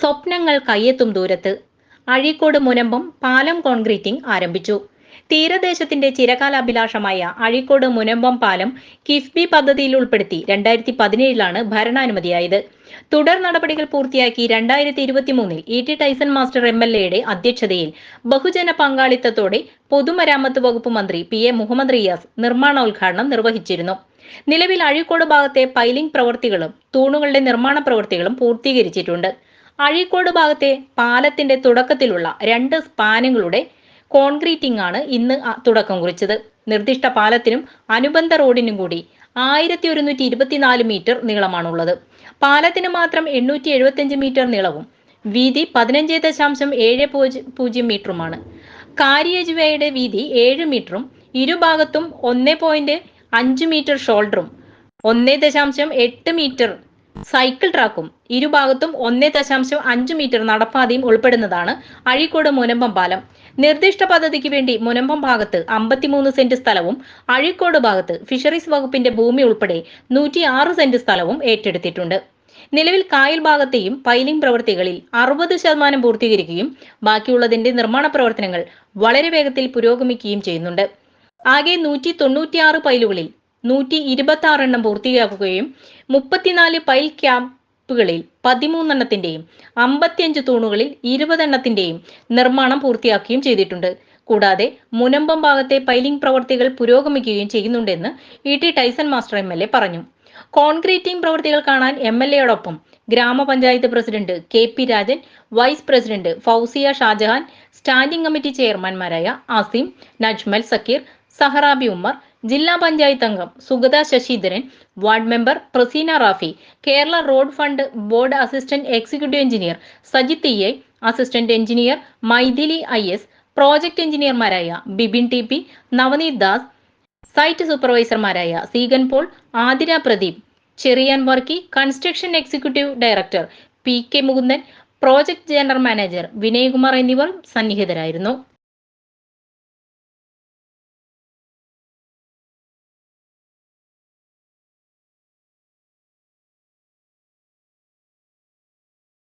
സ്വപ്നങ്ങൾ കയ്യെത്തും ദൂരത്ത്. അഴീക്കോട് മുനമ്പം പാലം കോൺക്രീറ്റിംഗ് ആരംഭിച്ചു. തീരദേശത്തിന്റെ ചിരകാലാഭിലാഷമായ അഴീക്കോട് മുനമ്പം പാലം കിഫ്ബി പദ്ധതിയിൽ ഉൾപ്പെടുത്തി രണ്ടായിരത്തി പതിനേഴിലാണ് ഭരണാനുമതിയായത്. തുടർ നടപടികൾ പൂർത്തിയാക്കി രണ്ടായിരത്തി ഇരുപത്തി മൂന്നിൽ E T Tyson master M L എയുടെ അധ്യക്ഷതയിൽ ബഹുജന പങ്കാളിത്തത്തോടെ പൊതുമരാമത്ത് വകുപ്പ് മന്ത്രി പി എ മുഹമ്മദ് റിയാസ് നിർമ്മാണോദ്ഘാടനം നിർവഹിച്ചിരുന്നു. നിലവിൽ അഴീക്കോട് ഭാഗത്തെ പൈലിംഗ് പ്രവൃത്തികളും തൂണുകളുടെ നിർമ്മാണ പ്രവൃത്തികളും പൂർത്തീകരിച്ചിട്ടുണ്ട്. അഴീക്കോട് ഭാഗത്തെ പാലത്തിന്റെ തുടക്കത്തിലുള്ള രണ്ട് സ്പാനുകളുടെ കോൺക്രീറ്റിംഗ് ആണ് ഇന്ന് തുടക്കം കുറിച്ചത്. നിർദ്ദിഷ്ട പാലത്തിനും അനുബന്ധ റോഡിനും കൂടി ആയിരത്തി ഒരുന്നൂറ്റി ഇരുപത്തിനാല് മീറ്റർ നീളമാണുള്ളത്. പാലത്തിന് മാത്രം എണ്ണൂറ്റി എഴുപത്തിയഞ്ച് മീറ്റർ നീളവും വീതി പതിനഞ്ച് ദശാംശം ഏഴ് പൂജ്യം മീറ്ററുമാണ്. കാരിയേജ് വേയുടെ വീതി ഏഴ് മീറ്ററും ഇരുഭാഗത്തും ഒന്ന് പോയിന്റ് അഞ്ച് മീറ്റർ ഷോൾഡറും ഒന്ന് ദശാംശം എട്ട് മീറ്റർ സൈക്കിൾ ട്രാക്കും ഇരുഭാഗത്തും ഒന്നേ ദശാംശം അഞ്ച് മീറ്റർ നടപ്പാതയും ഉൾപ്പെടുന്നതാണ് അഴീക്കോട് മുനമ്പം പാലം. നിർദ്ദിഷ്ട പദ്ധതിക്ക് വേണ്ടി മുനമ്പം ഭാഗത്ത് അമ്പത്തിമൂന്ന് സെന്റ് സ്ഥലവും അഴീക്കോട് ഭാഗത്ത് ഫിഷറീസ് വകുപ്പിന്റെ ഭൂമി ഉൾപ്പെടെ നൂറ്റി ആറ് സെന്റ് സ്ഥലവും ഏറ്റെടുത്തിട്ടുണ്ട്. നിലവിൽ കായൽ ഭാഗത്തെയും പൈലിംഗ് പ്രവൃത്തികളിൽ അറുപത് ശതമാനം പൂർത്തീകരിക്കുകയും ബാക്കിയുള്ളതിന്റെ നിർമ്മാണ പ്രവർത്തനങ്ങൾ വളരെ വേഗത്തിൽ പുരോഗമിക്കുകയും ചെയ്യുന്നുണ്ട്. ആകെ നൂറ്റി തൊണ്ണൂറ്റിയാറ് പൈലുകളിൽ നൂറ്റി ഇരുപത്തി ആറെണ്ണം പൂർത്തിയാക്കുകയും മുപ്പത്തിനാല് പൈൽ ക്യാമ്പുകളിൽ പതിമൂന്നെണ്ണത്തിന്റെയും അമ്പത്തിയഞ്ച് തൂണുകളിൽ ഇരുപതെണ്ണത്തിന്റെയും നിർമ്മാണം പൂർത്തിയാക്കുകയും ചെയ്തിട്ടുണ്ട്. കൂടാതെ മുനമ്പം ഭാഗത്തെ പൈലിംഗ് പ്രവർത്തികൾ പുരോഗമിക്കുകയും ചെയ്യുന്നുണ്ടെന്ന് E T Taison master M L A പറഞ്ഞു. കോൺക്രീറ്റിംഗ് പ്രവൃത്തികൾ കാണാൻ എം എൽ എയോടൊപ്പം ഗ്രാമപഞ്ചായത്ത് president K P Rajan vice president Fousiya Shajahan standing committee ചെയർമാൻമാരായ Asim Najmal Zakir Saharabi Ummer ജില്ലാ പഞ്ചായത്ത് അംഗം Sugatha Sasidharan ward member Praseena Rafi Kerala road fund board assistant executive engineer Sajith E A assistant engineer Mythili I S project എഞ്ചിനീയർമാരായ Bibin T P Navaneeth Das site സൂപ്പർവൈസർമാരായ Seegan Paul Athira Pradeep Cherian Varkey construction executive director P K Mukundan project general manager Vinayakumar എന്നിവർ സന്നിഹിതരായിരുന്നു.